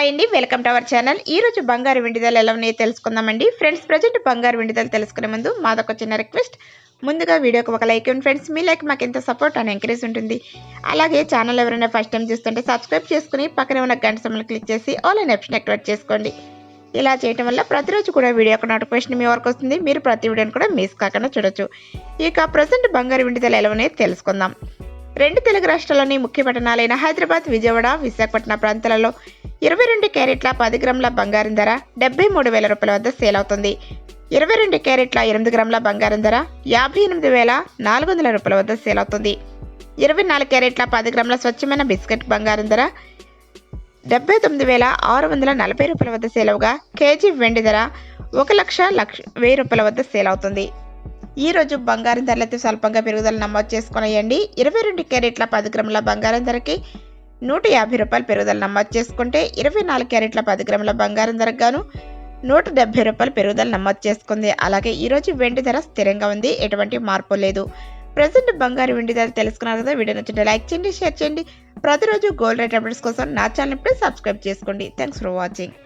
Hi అండి welcome to our channel. ఈ రోజు బంగారు వెండిదలు ఎలా ఉన్నాయో తెలుసుకుందామండి. ఫ్రెండ్స్ ప్రజెంట్ బంగారు వెండిదలు తెలుసుకునే ముందు మాదొక చిన్న రిక్వెస్ట్. ముందుగా వీడియోకి ఒక లైక్ ఇవ్వండి ఫ్రెండ్స్. మీ లైక్ మాకు ఎంత సపోర్ట్ అని ఎంకరేజ్ ఉంటుంది. అలాగే ఛానల్ ఎవరైనా ఫస్ట్ టైం చూస్తుంటే సబ్స్క్రైబ్ చేసుకుని పక్కనే ఉన్న గంట సమయంలో క్లిక్ చేసి ఆన్లైన్ ఆప్షన్ యాక్టివేట్ చేసుకోండి. ఇలా చేయడం వల్ల ప్రతిరోజు కూడా వీడియో యొక్క నోటిఫికేషన్ మీ వరకు వస్తుంది. మీరు ప్రతి వీడియోని కూడా మిస్ కాకుండా చూడొచ్చు. ఇక ప్రజెంట్ బంగారు వెండిదలు ఎలా ఉన్నాయో తెలుసుకుందాం. రెండు తెలుగు రాష్ట్రాల్లోని ముఖ్య పట్టణాలైన హైదరాబాద్ విజయవాడ విశాఖపట్నం ప్రాంతాలలో ఇరవై రెండు క్యారెట్ల పది గ్రాముల బంగారం ధర డెబ్బై మూడు వేల రూపాయల వద్ద సేల్ అవుతుంది. ఇరవై రెండు క్యారెట్ల ఎనిమిది గ్రాముల బంగారం ధర యాభై ఎనిమిది వేల నాలుగు వందల రూపాయల వద్ద సేల్ అవుతుంది. ఇరవై నాలుగు క్యారెట్ల పది గ్రాముల స్వచ్ఛమైన బిస్కెట్ బంగారం ధర డెబ్బై తొమ్మిది వేల ఆరు వందల నలభై రూపాయల వద్ద సేల్ అవగా కేజీ వెండి ధర ఒక లక్ష లక్ష వెయ్యి రూపాయల వద్ద సేల్ అవుతుంది. ఈ రోజు బంగారం ధరలైతే స్వల్పంగా పెరుగుదల నమోదు చేసుకున్నాయండి ఇరవై రెండు క్యారెట్ల పది గ్రాముల బంగారం ధరకి నూట యాభై రూపాయలు పెరుగుదల నమోదు చేసుకుంటే ఇరవై నాలుగు క్యారెట్ల పది గ్రాముల బంగారం ధరగాను నూట డెబ్బై రూపాయలు పెరుగుదల నమోదు చేసుకుంది. అలాగే ఈరోజు వెండి ధర స్థిరంగా ఉంది. ఎటువంటి మార్పు లేదు. ప్రజెంట్ బంగారు వెండి ధర తెలుసుకున్నారు కదా? వీడియో నచ్చింటే లైక్ చేయండి షేర్ చేయండి. ప్రతిరోజు గోల్డ్ రేట్ అప్డేట్స్ కోసం నా ఛానల్ ఇప్పుడే సబ్స్క్రైబ్ చేసుకోండి. Thanks for watching.